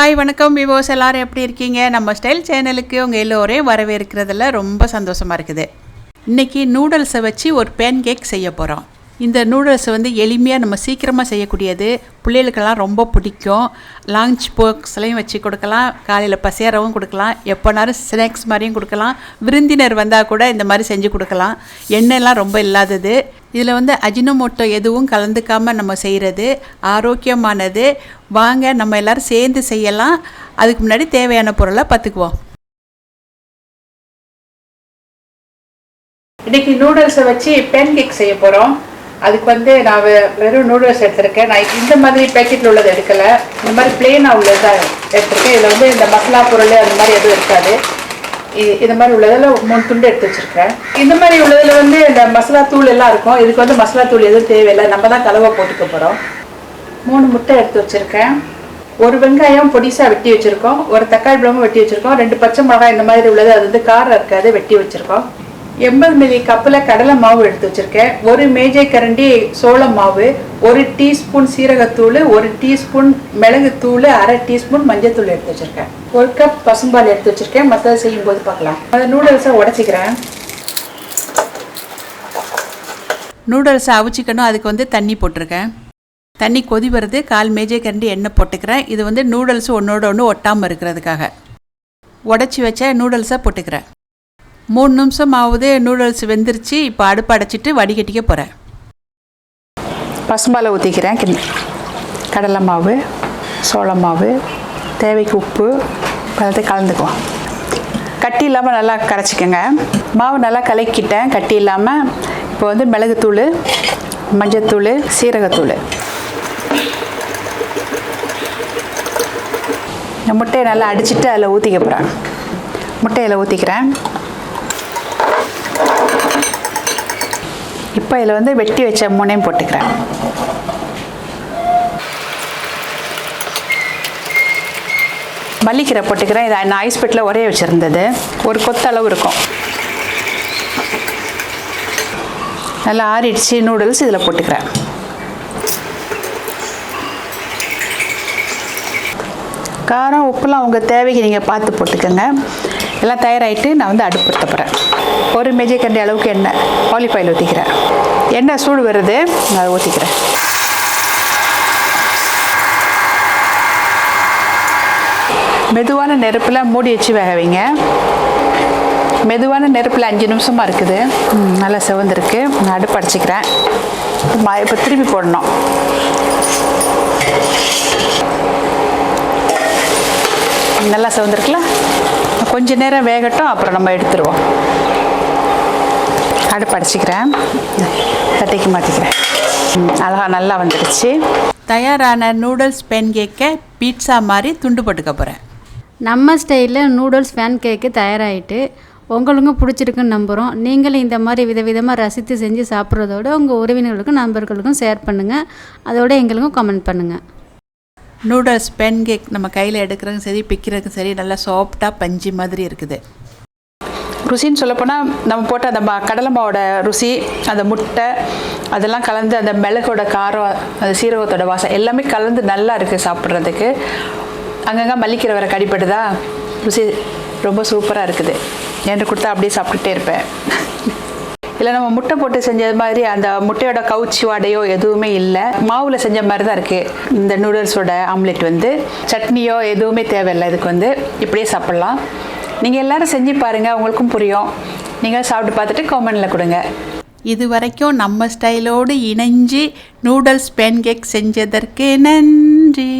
Hi வணக்கம் விவோஸ் எல்லோரும் எப்படி இருக்கீங்க? நம்ம ஸ்டைல் சேனலுக்கு உங்கள் எல்லோரையும் வரவேற்கிறதுல ரொம்ப சந்தோஷமாக இருக்குது. இன்றைக்கி நூடுல்ஸை வச்சு ஒரு பேன் கேக் செய்ய போகிறோம் இந்த நூடுல்ஸ் வந்து எளிமையாக நம்ம சீக்கிரமாக செய்யக்கூடியது. பிள்ளைகளுக்கெல்லாம் ரொம்ப பிடிக்கும். லான்ச் பாக்ஸ்லையும் வச்சு கொடுக்கலாம். காலையில் பசியாரவும் கொடுக்கலாம். எப்போனாலும் ஸ்நாக்ஸ் மாதிரியும் கொடுக்கலாம். விருந்தினர் வந்தால் கூட இந்த மாதிரி செஞ்சு கொடுக்கலாம். எண்ணெய்லாம் ரொம்ப இல்லாதது. இதில் வந்து அஜினோமோட்டோ எதுவும் கலந்துக்காமல் நம்ம செய்கிறது ஆரோக்கியமானது. வாங்க நம்ம எல்லோரும் சேர்ந்து செய்யலாம். அதுக்கு முன்னாடி தேவையான பொருளை பார்த்துக்குவோம். இன்றைக்கி நூடுல்ஸை வச்சு பேன் கேக் செய்ய போகிறோம் அதுக்கு வந்து நான் வெறும் நூடுல்ஸ் எடுத்திருக்கேன். நான் இந்த மாதிரி பேக்கெட்டில் உள்ளது எடுக்கலை. இந்த மாதிரி பிளெயினாக உள்ளது தான் எடுத்திருக்கேன். இதில் வந்து இந்த மசாலா பொருள் அந்த மாதிரி எதுவும் இருக்காது. இது மாதிரி உள்ளதில் மூணு துண்டு எடுத்து வச்சுருக்கேன் இந்த மாதிரி உள்ளதில் வந்து இந்த மசாலா தூள் எல்லாம் இருக்கும். இதுக்கு வந்து மசாலா தூள் எதுவும் தேவையில்லை. நம்ம தான் கலவை போட்டுக்க போகிறோம் மூணு முட்டை எடுத்து வச்சுருக்கேன். ஒரு வெங்காயம் பொடிசா வெட்டி வச்சுருக்கோம். ஒரு தக்காளி பழமும் வெட்டி வச்சுருக்கோம். ரெண்டு பச்சை மிளகாய் இந்த மாதிரி உள்ளது. அது வந்து காரம் இருக்காது. வெட்டி வச்சுருக்கோம். எண்பது மில்லி கப்பில் கடலை மாவு எடுத்து வச்சுருக்கேன். ஒரு மேஜை கரண்டி சோள மாவு ஒரு டீஸ்பூன் சீரகத்தூள் ஒரு டீஸ்பூன் மிளகுத்தூள் அரை டீஸ்பூன் மஞ்சத்தூள் எடுத்து வச்சுருக்கேன். ஒரு கப் பசும்பால் எடுத்து வச்சுருக்கேன். மற்றது செய்யும் போது பார்க்கலாம். அதை நூடுல்ஸை உடச்சிக்கிறேன். நூடுல்ஸை அவிச்சிக்கணும். அதுக்கு வந்து தண்ணி போட்டிருக்கேன். தண்ணி கொதி வருது. கால் மேஜை கரண்டி எண்ணெய் போட்டுக்கிறேன். இது வந்து நூடுல்ஸ் ஒன்றோட ஒன்று ஒட்டாமல் இருக்கிறதுக்காக. உடச்சி வச்ச நூடுல்ஸை போட்டுக்கிறேன். மூணு நிமிஷம் ஆகுது நூடுல்ஸ் வெந்துருச்சு இப்போ அடுப்பு அடைச்சிட்டு வடிகட்டிக்க போகிறேன் பசும்பாலை ஊற்றிக்கிறேன் கடலை மாவு சோள மாவு தேவைக்கு உப்பு எல்லாத்தையும் கலந்துக்குவோம். கட்டி இல்லாமல் நல்லா கரைச்சிக்கோங்க. மாவு நல்லா கலக்கிட்டேன். கட்டி இல்லாமல் இப்போ வந்து மிளகுத்தூள் மஞ்சத்தூள் சீரகத்தூள். இந்த முட்டையை நல்லா அடிச்சிட்டு அதில் ஊற்றிக்க போகிறேன் முட்டையில் ஊற்றிக்கிறேன் இப்போ இதில் வந்து வெட்டி வச்ச மூணையும் போட்டுக்கிறேன். மல்லிக்கீரை போட்டுக்கிறேன். இதை நான் ஐஸ் பெட்டில் ஒரே வச்சுருந்தது. ஒரு கொத்தளவு இருக்கும். நல்லா ஆறிடுச்சு. நூடுல்ஸ் இதில் போட்டுக்கிறேன். காரம் உப்புலாம் உங்கள் தேவைக்கு நீங்கள் பார்த்து போட்டுக்கோங்க. எல்லாம் தயாராகிட்டு நான் வந்து அடுப்படுத்த போகிறேன் ஒரு மேஜை கண்டி அளவுக்கு எண்ணெய் ஆலிவ் ஆயில் ஊற்றிக்கிறேன் எண்ணெய் சூடு வருது? நான் அதை ஊற்றிக்கிறேன் மெதுவான நெருப்பில் மூடி வச்சு வேக வைங்க. மெதுவான நெருப்பில் அஞ்சு நிமிஷமாக இருக்குது. நல்லா செவந்திருக்கு. நான் அடுப்பு அடிச்சுக்கிறேன். இப்போ திருப்பி போடணும். நல்லா செவந்திருக்குல்ல? கொஞ்ச நேரம் வேகட்டும் அப்புறம் நம்ம எடுத்துருவோம். அடுப்பு அடிச்சுக்கிறேன் தட்டைக்கு மாற்றிக்கிறேன் அழகா நல்லா வந்துடுச்சு. தயாரான நூடுல்ஸ் பேன் கேக்கை பீட்சா மாதிரி துண்டு போட்டுக்க போகிறேன் நம்ம ஸ்டைலில் நூடுல்ஸ் பேன் கேக்கு தயாராகிட்டு உங்களுக்கும் பிடிச்சிருக்குன்னு நம்புகிறோம் நீங்களும் இந்த மாதிரி விதவிதமாக ரசித்து செஞ்சு சாப்பிட்றதோட உங்கள் உறவினர்களுக்கும் நண்பர்களுக்கும் ஷேர் பண்ணுங்கள் அதோட எங்களுக்கும் கமெண்ட் பண்ணுங்கள் நூடுல்ஸ் பேன் கேக் நம்ம கையில் எடுக்கிறதுக்கும் சரி பிக்கிறதுக்கும் சரி நல்லா சாஃப்டாக பஞ்சு மாதிரி இருக்குது. ருசின்னு சொல்லப்போனால் நம்ம போட்ட அந்த மா கடலை மாவோட ருசி அந்த முட்டை அதெல்லாம் கலந்து அந்த மிளகோட காரம் அந்த சீரகத்தோட வாசம் எல்லாமே கலந்து நல்லா இருக்குது சாப்பிட்றதுக்கு. அங்கங்கே மல்லிக்கீரை வர கடிப்படுதா ருசி ரொம்ப சூப்பராக இருக்குது. என்று கொடுத்தா அப்படியே சாப்பிட்டுட்டே இருப்பேன். இல்லை நம்ம முட்டை போட்டு செஞ்சது மாதிரி அந்த முட்டையோட கவுச்சி வாடையோ எதுவுமே இல்லை. மாவில் செஞ்ச மாதிரி தான் இருக்குது இந்த நூடுல்ஸோட ஆம்லெட் வந்து. சட்னியோ எதுவுமே தேவையில்லை. இதுக்கு வந்து இப்படியே சாப்பிட்லாம். நீங்கள் எல்லாரும் செஞ்சு பாருங்கள் உங்களுக்கும் புரியும். நீங்கள் சாப்பிட்டு பார்த்துட்டு கமெண்டில் கொடுங்க. இது வரைக்கும் நம்ம ஸ்டைலோடு இணைஞ்சு நூடுல்ஸ் பேன் கேக் செஞ்சதற்கு நன்றி.